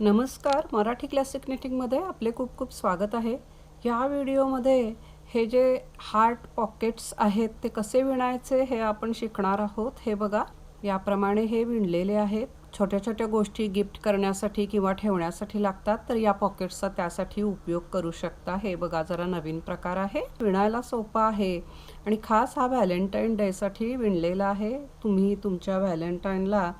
नमस्कार मराठी क्लासिक निटिंगमध्ये आपले खूप खूप स्वागत आहे. या व्हिडिओमध्ये हे जे हार्ट पॉकेट्स आहेत ते कसे विणायचे हे आपण शिकणार आहोत. हे बघा याप्रमाणे हे विणलेले आहेत. छोट्या छोट्या गोष्टी गिफ्ट करण्यासाठी किंवा ठेवण्यासाठी लागतात तर या पॉकेट्सचा त्यासाठी उपयोग करू शकता. हे बघा जरा नवीन प्रकार आहे. विणायला सोपा आहे. आणि खास हा व्हॅलेंटाईन डेसाठी विणलेला आहे. तुम्ही तुमच्या व्हॅलेंटाईनला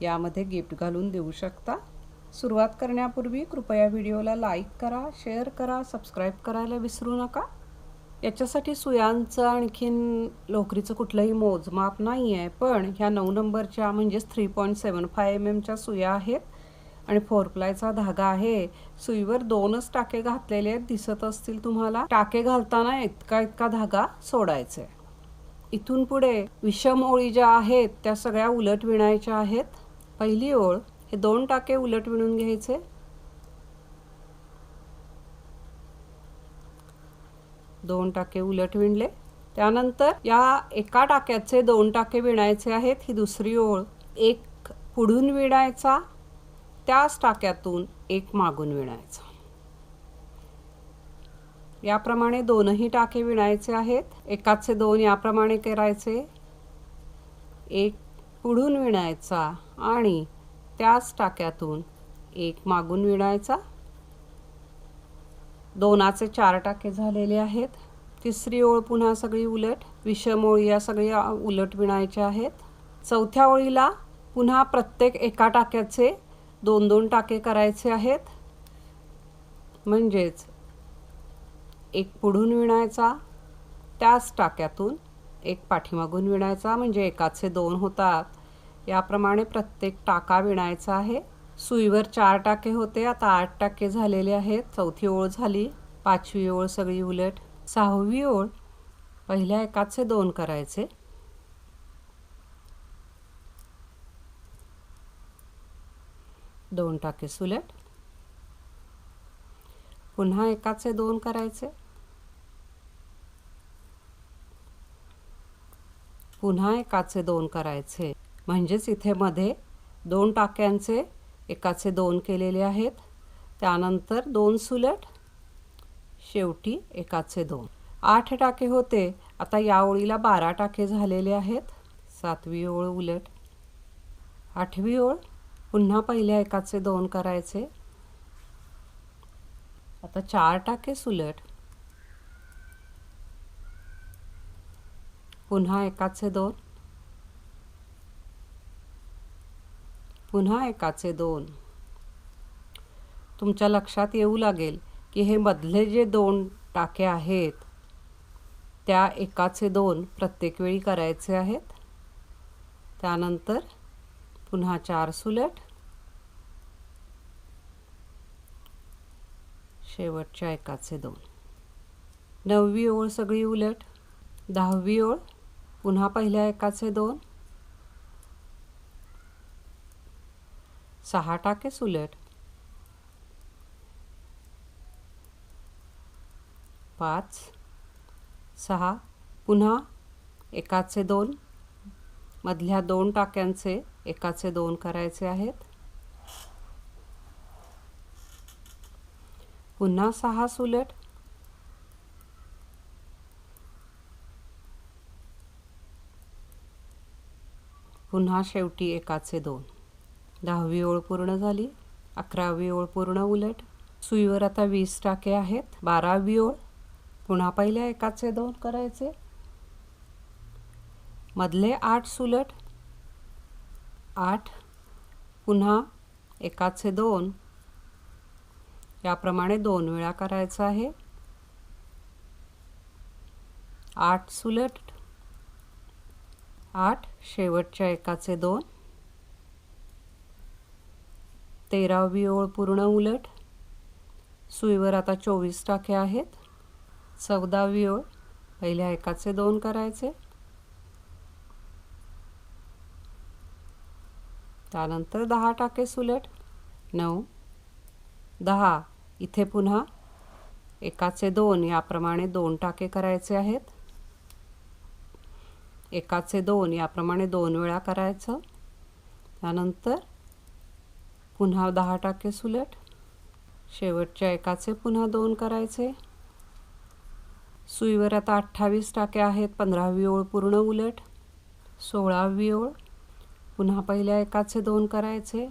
यामध्ये गिफ्ट घालून देऊ शकता. सुरुवात करण्यापूर्वी कृपया व्हिडिओला लाईक करा शेअर करा सबस्क्राईब करायला विसरू नका. याच्यासाठी सुयांचं आणखीन लोकरीचं कुठलंही मोजमाप नाही आहे पण ह्या नऊ नंबरच्या म्हणजेच three point seven five M एमच्या सुया आहेत आणि फोर प्लायचा धागा आहे. सुईवर दोनच टाके घातलेले आहेत दिसत असतील तुम्हाला. टाके घालताना इतका इतका धागा सोडायचा आहे. इथून पुढे विषम ओळी ज्या आहेत त्या सगळ्या उलट विणायच्या आहेत. पहिली ओळ हे दोन टाके उलट विणून घ्यायचे. दोन टाके उलट विणले. त्यानंतर या एका टाक्याचे दोन टाके विणायचे आहेत ही दुसरी ओळ. एक पुढून विणायचा त्याच टाक्यातून एक मागून विणायचा. याप्रमाणे दोनही टाके विणायचे आहेत. एकाचे दोन याप्रमाणे करायचे. एक पुढून विणायचा आणि त्याच टाक्यातून एक मागून विणायचा. दोनाचे चार टाके झालेले आहेत. तिसरी ओळ पुन्हा सगळी उलट. विषम ओळी या सगळ्या उलट विणायच्या आहेत. चौथ्या ओळीला पुन्हा प्रत्येक एका टाक्याचे दोन दोन टाके करायचे आहेत. म्हणजेच एक पुढून विणायचा त्याच टाक्यातून एक पाठीमागून विणायचा म्हणजे एकाचे दोन होतात. याप्रमाणे प्रत्येक टाका विणायचा आहे. सुईवर चार टाके होते आता आठ टाके झालेले आहेत. चौथी ओळ झाली पाचवी ओळ सगळी उलट सहावी ओळ पहिल्या एकाचे दोन करायचे. दोन टाके सुलट पुन्हा एकाचे दोन करायचे. पुन्हा एकाचे दोन करायचे. म्हणजेच इथे मध्ये दोन टाक्यांचे एकाचे दोन केलेले आहेत. त्यानंतर दोन सुलट शेवटी एकाचे दोन. आठ टाके होते. आता या ओळीला बारा टाके झालेले आहेत. सातवी ओळ उलट. आठवी ओळ पुन्हा पहिल्या एकाचे दोन करायचे. आता चार टाके सुलट. पुन्हा एकाचे दोन. पुन्हा एकाचे दोन. तुमच्या लक्षात येऊ लागेल की हे मधले जे दोन टाके आहेत त्या एकाचे दोन प्रत्येक वेळी करायचे आहेत. त्यानंतर पुन्हा चार सुलट. शेवटच्या एकाचे दोन. नववी ओळ सगळी उलट. दहावी ओळ पुन्हा पहिल्या एकाचे दोन. सहा टाके सुलट. पाच सहा पुन्हा एकाचे दोन. मधल्या दोन टाक्यांचे एकाचे दोन करायचे आहेत. पुन्हा सहा सुलट. पुन्हा शेवटी एकाचे दोन. दहावी ओळ पूर्ण झाली अकरावी ओळ पूर्ण उलट. सुईवर आता वीस टाके आहेत बारावी ओळ. पुन्हा पहिल्या एकाचे दोन करायचे. मधले आठ सुलट. आठ. पुन्हा एकाचे दोन. याप्रमाणे दोन वेळा करायचं आहे. आठ सुलट. आठ शेवटच्या एकाचे दोन. तेरावी ओळ पूर्ण उलट. सुईवर आता चोवीस टाके आहेत. चौदावी ओळ पहिल्या एकाचे दोन करायचे. त्यानंतर दहा टाके सुलट. नऊ दहा इथे पुन्हा. एकाचे दोन याप्रमाणे दोन टाके करायचे आहेत. एकाचे दोन याप्रमाणे दोन वेळा करायचं. त्यानंतर पुन्हा दहा टाके सुलट. शेवटच्या एकाचे पुन्हा दोन करायचे. सुईवर आता अठ्ठावीस टाके आहेत पंधरावी ओळ पूर्ण उलट. सोळावी ओळ पुन्हा पहिल्या एकाचे दोन करायचे.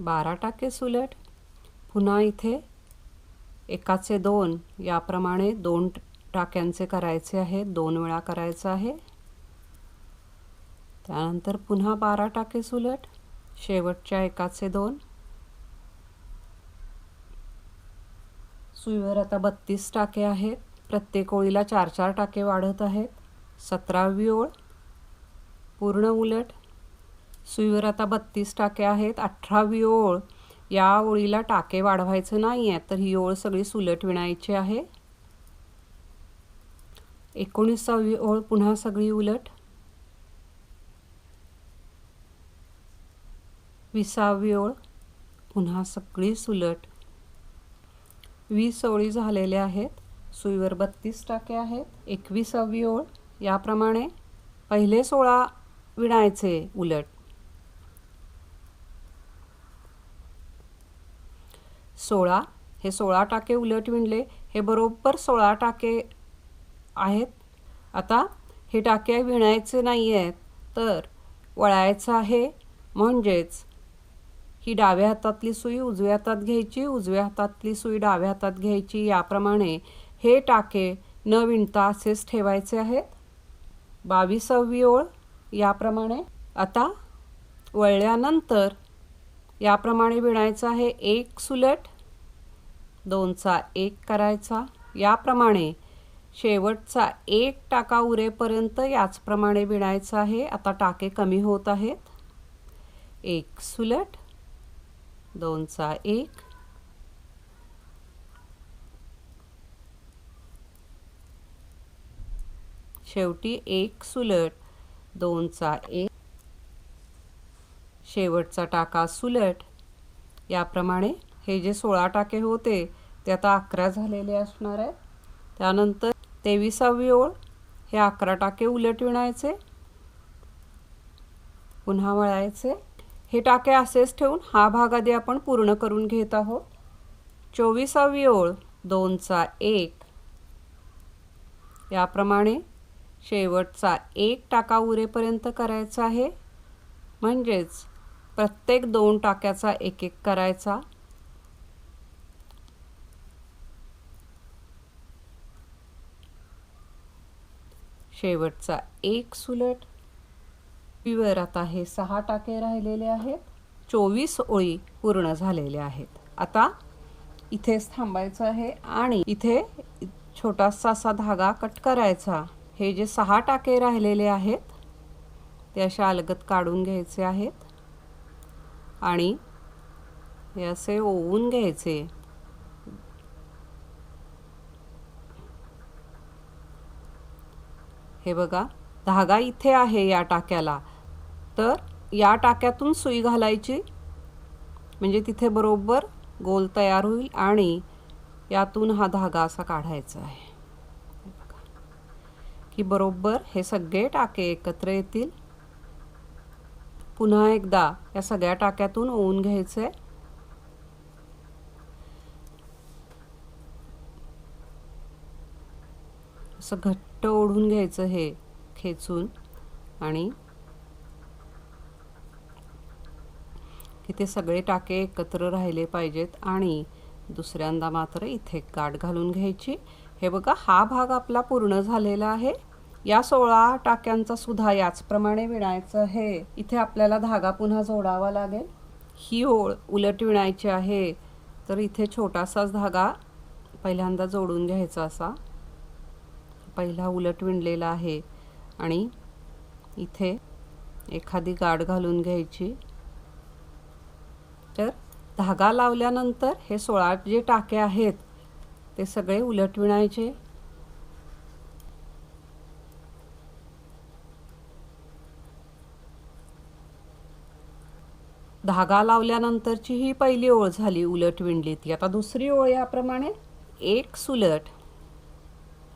बारा टाके सुलट. पुन्हा इथे एकाचे दोन याप्रमाणे दोन टाक्यांचे करायचे आहेत दोन वेळा करायचं आहे. त्यानंतर पुन्हा बारा टाके सुलट शेवटच्या एकाचे दोन. सुईवर आता बत्तीस टाके आहेत. प्रत्येक ओळीला चार चार टाके वाढत आहेत. सतरावी ओळ. पूर्ण उलट. सुईवर आता बत्तीस टाके आहेत. अठरावी ओळ. या ओळीला टाके वाढवायचं नाही आहे तर ही ओळ सगळी सुलट विणायची आहे. एकोणीसावी ओळ पुन्हा सगळी उलट. विसावी ओळ पुन्हा सगळी सुलट. वीस ओळी झालेल्या आहेत सुईवर बत्तीस टाके आहेत एकविसावी ओळ. याप्रमाणे पहिले सोळा विणायचे उलट. सोळा हे सोळा टाके उलट विणले हे बरोबर सोळा टाके आहेत. आता हे टाके विणायचे नाही आहेत तर वळायचं आहे म्हणजेच ही डाव्या हातातली सुई उजव्या हातात घ्यायची उजव्या हातातली सुई डाव्या हातात घ्यायची. याप्रमाणे हे टाके न विणता असेच ठेवायचे आहेत. बावीसावी ओळ याप्रमाणे. आता वळल्यानंतर याप्रमाणे विणायचं आहे एक सुलट दोनचा एक करायचा. याप्रमाणे शेवटचा एक टाका उरेपर्यंत याचप्रमाणे विणायचं आहे. आता टाके कमी होत आहेत. एक सुलट दोनचा एक. शेवटी एक सुलट दोनचा एक. शेवटचा टाका सुलट. याप्रमाणे हे जे सोळा टाके होते ते आता अकरा झालेले असणार आहे त्यानंतर तेविसावी ओळ हे अकरा टाके उलट विणायचे. पुन्हा वळायचे. हे टाके असेच ठेवून हा भाग आधी आपण पूर्ण करून घेत आहोत. चोवीसावी ओळ दोनचा एक. याप्रमाणे शेवटचा एक टाका उरेपर्यंत करायचा आहे. म्हणजेच प्रत्येक दोन टाक्याचा एक एक करायचा. शेवटचा एक सुलट. पिवर आता हे सहा टाके राहिलेले आहेत. चोवीस ओळी पूर्ण झालेल्या आहेत. आता इथेच थांबायचं आहे आणि इथे छोटासा असा धागा कट करायचा. हे जे सहा टाके राहिलेले आहेत ते अशा अलगत काढून घ्यायचे आहेत आणि हे असे ओवून घ्यायचे. हे बघा धागा इथे आहे या टाक्याला. तर या टाक्यातून सुई घालायची. म्हणजे तिथे बरोबर गोल तयार होईल आणि यातून हा धागा असा काढायचा आहे. की बरोबर हे सगळे टाके एकत्र येतील. पुन्हा एकदा या सगळ्या टाक्यातून ओवून घ्यायचे. असं घट्ट ओढून घ्यायचं हे खेचून आणि की ते सगळे टाके एकत्र राहिले पाहिजेत आणि दुसऱ्यांदा मात्र इथे गाठ घालून घ्यायची. हे बघा हा भाग आपला पूर्ण झालेला आहे. या सोळा टाक्यांचा सुद्धा याचप्रमाणे विणायचं आहे. इथे आपल्याला धागा पुन्हा जोडावा लागेल. ही ओळ उलट विणायची आहे. तर इथे छोटासाच धागा पहिल्यांदा जोडून घ्यायचा असा. पहिला उलट विणलेला आहे आणि इथे एखादी गाठ घालून घ्यायची. तर धागा लावल्यानंतर हे सोळा जे टाके आहेत ते सगळे उलट विणायचे. धागा लावल्यानंतरची ही पहिली ओळ झाली उलट विणली ती. आता दुसरी ओळ याप्रमाणे एक सुलट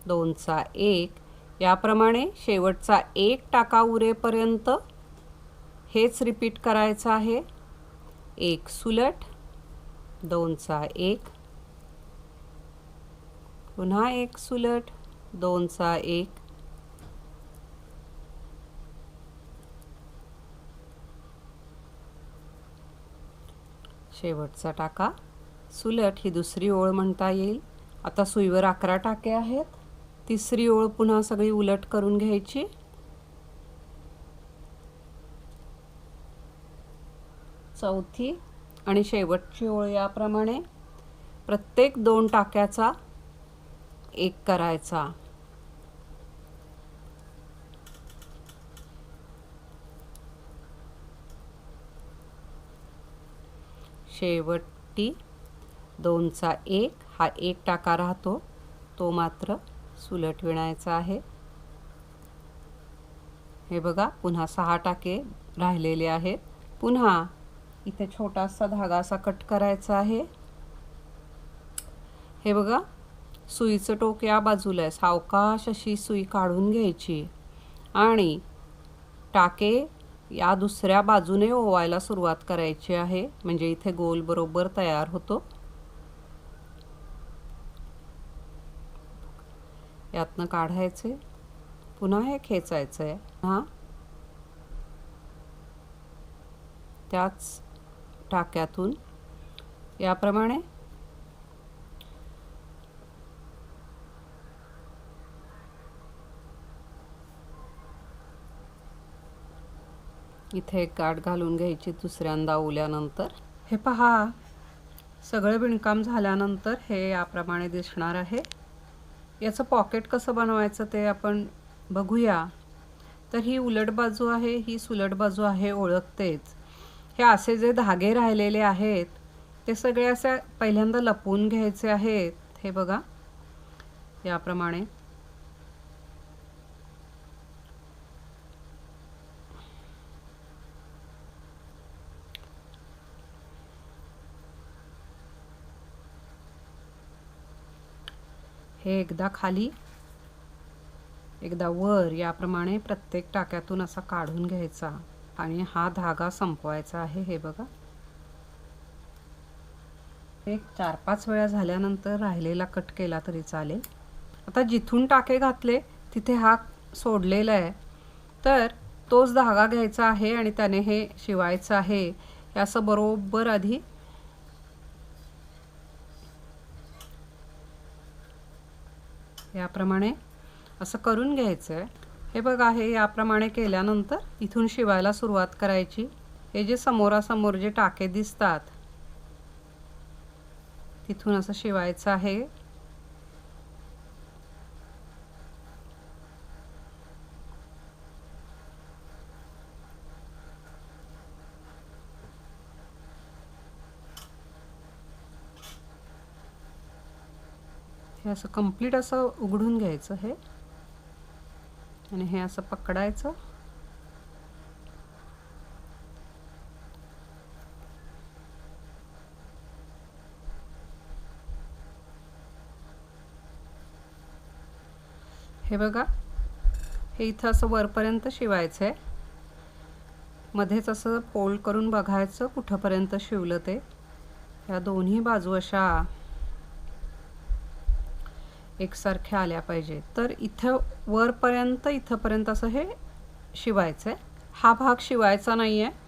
दोनचा एक याप्रमाणे शेवटचा एक टाका उरेपर्यंत हेच रिपीट करायचं आहे. एक सुलट दोनचा एक. पुन्हा एक सुलट दोनचा एक. शेवटचा टाका. सुलट ही दुसरी ओळ म्हणता येईल. आता सुईवर अकरा टाके आहेत. तिसरी ओळ पुन्हा सगळी उलट करून घ्यायची. चौथी आणि शेवटची ओळ याप्रमाणे प्रत्येक दोन टाक्याचा एक करायचा. शेवटी दोनचा एक हा एक टाका राहतो. तो मात्र सुलट विणायचा आहे. हे बघा पुन्हा सहा टाके राहिलेले आहेत. पुन्हा इथे छोटासा धागा असा कट करायचा आहे. हे बघा सुईचं टोक या बाजूला आहे. सावकाश अशी सुई काढून घ्यायची आणि टाके या दुसऱ्या बाजूने ओवायला सुरुवात करायची आहे. म्हणजे इथे गोल बरोबर तयार होतो. यातनं काढायचे. पुन्हा हे खेचायचं आहे हा. त्याच टाक्यातून. याप्रमाणे इथे एक गाठ घालून घ्यायची दुसऱ्यांदा ओल्यानंतर. हे पहा सगळं विणकाम झाल्यानंतर हे याप्रमाणे दिसणार आहे. याचं पॉकेट कसं बनवायचं ते आपण बघूया. तर ही उलट बाजू आहे ही सुलट बाजू आहे ओळखतेच. हे असे जे धागे राहिलेले आहेत ते सगळे असे पहिल्यांदा लपवून घ्यायचे आहेत. हे बघा. याप्रमाणे. हे एकदा खाली एकदा वर याप्रमाणे प्रत्येक टाक्यातून असा काढून घ्यायचा. आणि हा धागा संपवायचा आहे. हे बघा. एक चार पाच वेळा झाल्यानंतर राहिलेला कट केला तरी चालेल. आता जिथून टाके घातले तिथे हा सोडलेला आहे. तर तोच धागा घ्यायचा आहे आणि त्याने हे शिवायचं आहे. हे असं बरोबर आधी याप्रमाणे असं करून घ्यायचं आहे हे बघा हे याप्रमाणे केल्यानंतर इथून शिवायला सुरुवात करायची. हे जे समोरासमोर जे टाके दिसतात तिथून असं शिवायचं आहे. हे असं कंप्लीट असं उघडून घ्यायचं हे. आणि हे असं पकडायचं. हे बघा हे इथं असं वरपर्यंत शिवायचं आहे मध्येच असं फोल्ड करून बघायचं कुठंपर्यंत शिवलं ते. या दोन्ही बाजू अशा एकसारख्या आल्या पाहिजे तर इथं वरपर्यंत इथंपर्यंत असं हे शिवायचं आहे हा भाग शिवायचा नाही आहे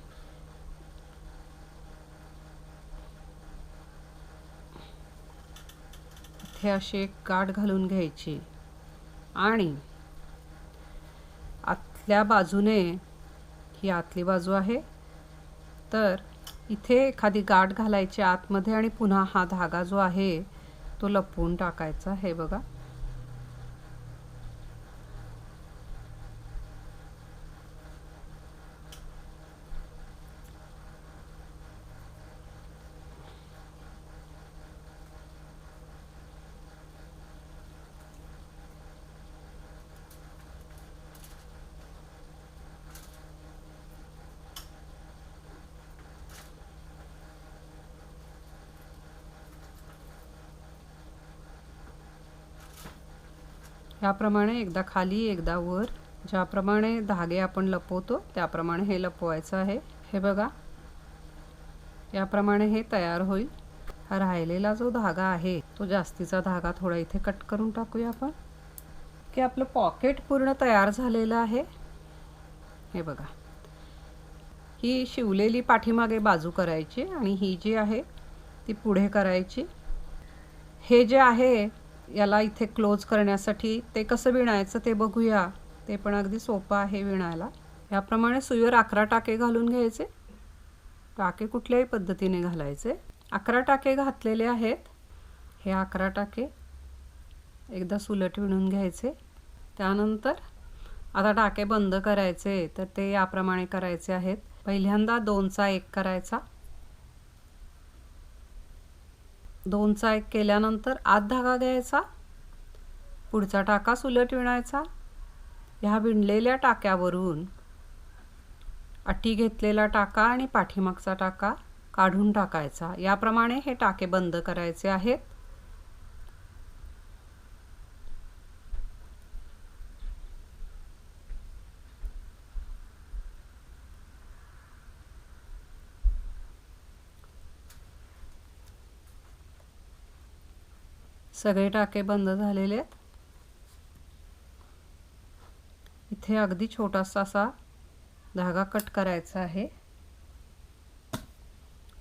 इथे अशी एक गाठ घालून घ्यायची. आणि आतल्या बाजूने ही आतली बाजू आहे. तर इथे एखादी गाठ घालायची आतमध्ये आणि पुन्हा हा धागा जो आहे तो लपवून टाकायचा हे बघा. याप्रमाणे एकदा खाली एकदा वर. ज्याप्रमाणे धागे आपण लपवतो त्याप्रमाणे हे लपवायचं आहे. हे बघा. याप्रमाणे हे तयार होईल. हा राहिलेला जो धागा आहे तो जास्तीचा धागा थोडा इथे कट करून टाकूया आपण. की आपलं पॉकेट पूर्ण तयार झालेलं आहे. हे बघा. ही शिवलेली पाठीमागे बाजू करायची आणि ही जी आहे ती पुढे करायची. हे जे आहे याला इथे क्लोज करण्यासाठी ते कसं विणायचं ते बघूया. ते पण अगदी सोपं आहे विणायला. याप्रमाणे सुईवर अकरा टाके घालून घ्यायचे. टाके कुठल्याही पद्धतीने घालायचे. अकरा टाके घातलेले आहेत. हे अकरा टाके एकदा सुलट विणून घ्यायचे. त्यानंतर आता टाके बंद करायचे. तर ते याप्रमाणे करायचे आहेत. पहिल्यांदा दोनचा एक करायचा. दोनचा एक केल्यानंतर आत धागा घ्यायचा पुढचा टाका सुलट विणायचा. ह्या विणलेल्या टाक्यावरून अटी घेतलेला टाका आणि पाठीमागचा टाका काढून टाकायचा. याप्रमाणे हे टाके बंद करायचे आहेत. सगळे टाके बंद झालेले आहेत. इथे अगदी छोटासा असा धागा कट करायचा आहे.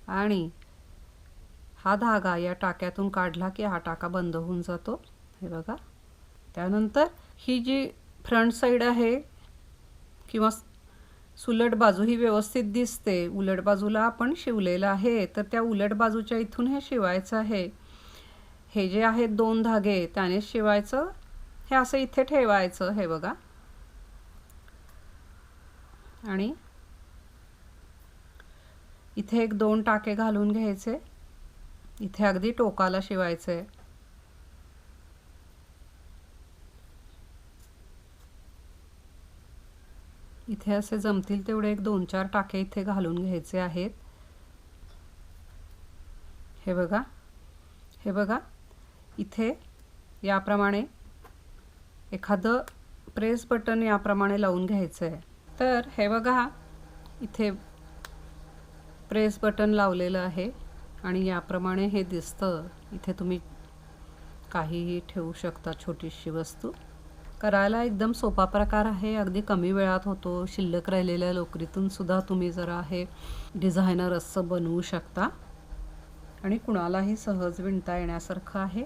आणि हा धागा या टाक्यातून काढला की हा टाका बंद होऊन जातो. हे बघा. त्यानंतर ही जी फ्रंट साईड आहे किंवा सुलट बाजू ही व्यवस्थित दिसते. उलट बाजूला आपण शिवलेलं आहे. तर त्या उलट बाजूच्या इथून हे शिवायचं आहे. हे जे आहेत दोन धागे त्याने शिवायचं हे असं इथे ठेवायचं हे बघा. आणि इथे एक दोन टाके घालून घ्यायचे. इथे अगदी टोकाला शिवायचे. इथे असे जमतील तेवढे एक दोन चार टाके इथे घालून घ्यायचे आहेत. हे बघा. हे बघा. इथे याप्रमाणे एखादं प्रेस बटन याप्रमाणे लावून घ्यायचं आहे तर हे बघा इथे प्रेस बटन लावलेलं आहे आणि याप्रमाणे हे दिसतं. इथे तुम्ही काहीही ठेवू शकता छोटीशी वस्तू. करायला एकदम सोपा प्रकार आहे. अगदी कमी वेळात होतो. शिल्लक राहिलेल्या लोकरीतून सुद्धा तुम्ही जरा हे डिझायनर असं बनवू शकता. आणि कुणालाही सहज विणता येण्यासारखं आहे.